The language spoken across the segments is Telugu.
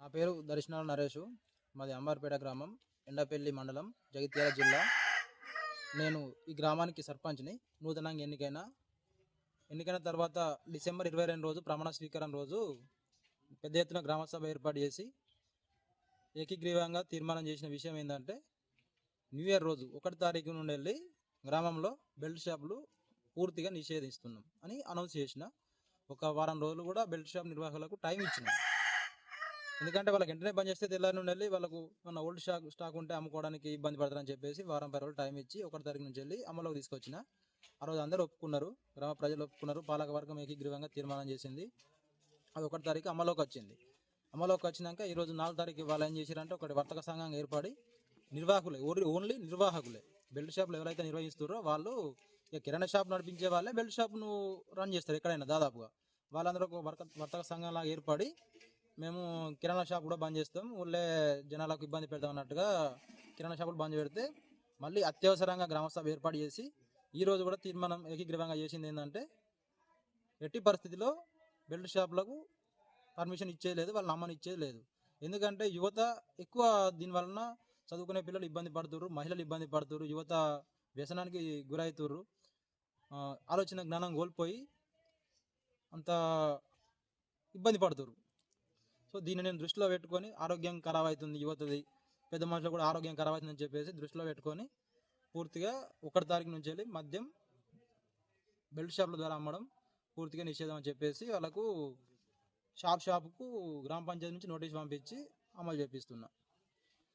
నా పేరు దర్శనాల నరేషు. మాది అంబార్పేట గ్రామం ఎండపల్లి మండలం జగిత్యాల జిల్లా. నేను ఈ గ్రామానికి సర్పంచ్ని. నూతనంగా ఎన్నికైన ఎన్నికైన తర్వాత డిసెంబర్ ఇరవై రెండు రోజు ప్రమాణ స్వీకారం రోజు పెద్ద ఎత్తున గ్రామసభ ఏర్పాటు చేసి ఏకీగ్రీవంగా తీర్మానం చేసిన విషయం ఏంటంటే న్యూ ఇయర్ రోజు ఒకటి తారీఖు నుండి వెళ్ళి గ్రామంలో బెల్ట్ షాపులు పూర్తిగా నిషేధిస్తున్నాం అని అనౌన్స్ చేసిన ఒక వారం రోజులు కూడా బెల్ట్ షాప్ నిర్వాహకులకు టైం ఇచ్చినాం. ఎందుకంటే వాళ్ళకి వెంటనే బంద్ చేస్తే తెల్లారి నుండి వెళ్ళి వాళ్ళకు మన ఓల్డ్ స్టాక్ స్టాక్ ఉంటే అమ్ముకోవడానికి ఇబ్బంది పడతారని చెప్పేసి వారం పది రోజులు టైం ఇచ్చి ఒకటి తారీఖు నుంచి వెళ్ళి అమలులోకి తీసుకొచ్చిన. ఆ రోజు అందరూ ఒప్పుకున్నారు గ్రామ ప్రజలు ఒప్పుకున్నారు పాలక వర్గం ఏకీగ్రీవంగా తీర్మానం చేసింది. అది ఒకటి తారీఖు అమలులోకి వచ్చింది. అమలులోకి వచ్చినాక ఈరోజు నాలుగు తారీఖు వాళ్ళు ఏం చేశారంటే ఒకటి వర్తక సంఘం ఏర్పడి నిర్వాహకులే ఓన్లీ ఓన్లీ నిర్వాహకులే. బెల్ట్ షాపులు ఎవరైతే నిర్వహిస్తారో వాళ్ళు ఇక కిరాణా షాప్ నడిపించే వాళ్ళే బెల్ట్ షాప్ను రన్ చేస్తారు ఎక్కడైనా దాదాపుగా. వాళ్ళందరూ ఒక వర్త వర్తక సంఘంలాగా ఏర్పడి మేము కిరాణా షాప్ కూడా బంద్ చేస్తాం. ఊళ్ళే జనాలకు ఇబ్బంది పెడతాం అన్నట్టుగా కిరాణా షాపులు బంద్ పెడితే మళ్ళీ అత్యవసరంగా గ్రామసభ ఏర్పాటు చేసి ఈ రోజు కూడా తీర్మానం ఏకీగ్రీవంగా చేసింది ఏంటంటే ఎట్టి పరిస్థితిలో బెల్ట్ షాపులకు పర్మిషన్ ఇచ్చేది లేదు వాళ్ళు నమ్మని ఇచ్చేది లేదు ఎందుకంటే యువత ఎక్కువ దీని వలన చదువుకునే పిల్లలు ఇబ్బంది పడుతుర్రు మహిళలు ఇబ్బంది పడుతుర్రు యువత వ్యసనానికి గురవుతుర్రు. ఆలోచన జ్ఞానం కోల్పోయి అంత ఇబ్బంది పడుతురు సో దీన్ని నేను దృష్టిలో పెట్టుకొని ఆరోగ్యం ఖరాబ్ అవుతుంది యువతది పెద్ద మనుషులు కూడా ఆరోగ్యం ఖరాబ్ అవుతుందని చెప్పేసి దృష్టిలో పెట్టుకొని పూర్తిగా ఒకటి తారీఖు నుంచి వెళ్ళి మద్యం బెల్ట్ షాపుల ద్వారా అమ్మడం పూర్తిగా నిషేధం అని చెప్పేసి వాళ్ళకు షాప్ షాపుకు గ్రామ పంచాయతీ నుంచి నోటీస్ పంపించి అమలు చేపిస్తున్నా.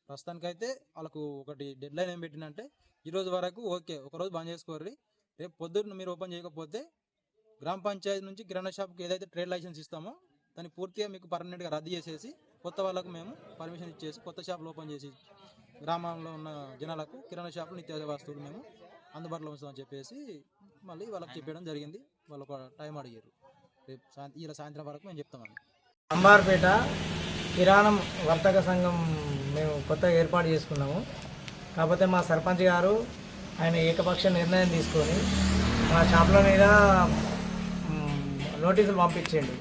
ప్రస్తుతానికైతే వాళ్ళకు ఒకటి డెడ్ లైన్ ఏం పెట్టినంటే ఈరోజు వరకు ఓకే ఒకరోజు బంద్ చేసుకోర్రి. రేపు పొద్దున్న మీరు ఓపెన్ చేయకపోతే గ్రామ పంచాయతీ నుంచి కిరాణా షాప్కి ఏదైతే ట్రేడ్ లైసెన్స్ ఇస్తామో దాన్ని పూర్తిగా మీకు పర్మనెంట్గా రద్దు చేసేసి కొత్త వాళ్ళకు మేము పర్మిషన్ ఇచ్చేసి కొత్త షాపులు ఓపెన్ చేసి గ్రామంలో ఉన్న జనాలకు కిరాణా షాపులు నిత్యావసర వస్తువులు మేము అందుబాటులో ఉంచుతామని చెప్పేసి మళ్ళీ వాళ్ళకి చెప్పడం జరిగింది. వాళ్ళు ఒక టైం అడిగారు. రేపు ఇలా సాయంత్రం వరకు మేము చెప్తామని అంబార్పేట కిరాణం వర్తక సంఘం మేము కొత్తగా ఏర్పాటు చేసుకున్నాము. కాకపోతే మా సర్పంచ్ గారు ఆయన ఏకపక్ష నిర్ణయం తీసుకొని మా షాపుల మీద నోటీసులు పంపించిండు.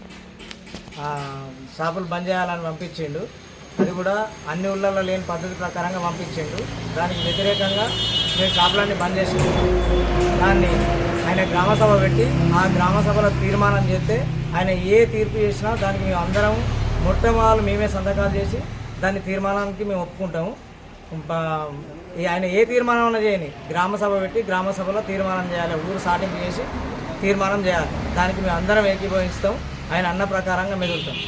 షాపులు బంద్ చేయాలని పంపించిండు. అది కూడా అన్ని ఊళ్ళల్లో లేని పద్ధతి ప్రకారంగా పంపించిండు. దానికి వ్యతిరేకంగా మేము షాపులన్నీ బంద్ చేసి దాన్ని ఆయన గ్రామ సభ పెట్టి ఆ గ్రామ సభలో తీర్మానం చేస్తే ఆయన ఏ తీర్పు చేసినా దానికి మేము అందరం మొట్టమొదలు మేమే సంతకాలు చేసి దాని తీర్మానానికి మేము ఒప్పుకుంటాము. ఆయన ఏ తీర్మానం అయినా చేయని గ్రామ సభ పెట్టి గ్రామ సభలో తీర్మానం చేయాలి. ఊరు సాటింపు చేసి తీర్మానం చేయాలి. దానికి మేము అందరం ఏకీభవిస్తాం. ఆయన అన్న ప్రకారంగా మెదులుతాం.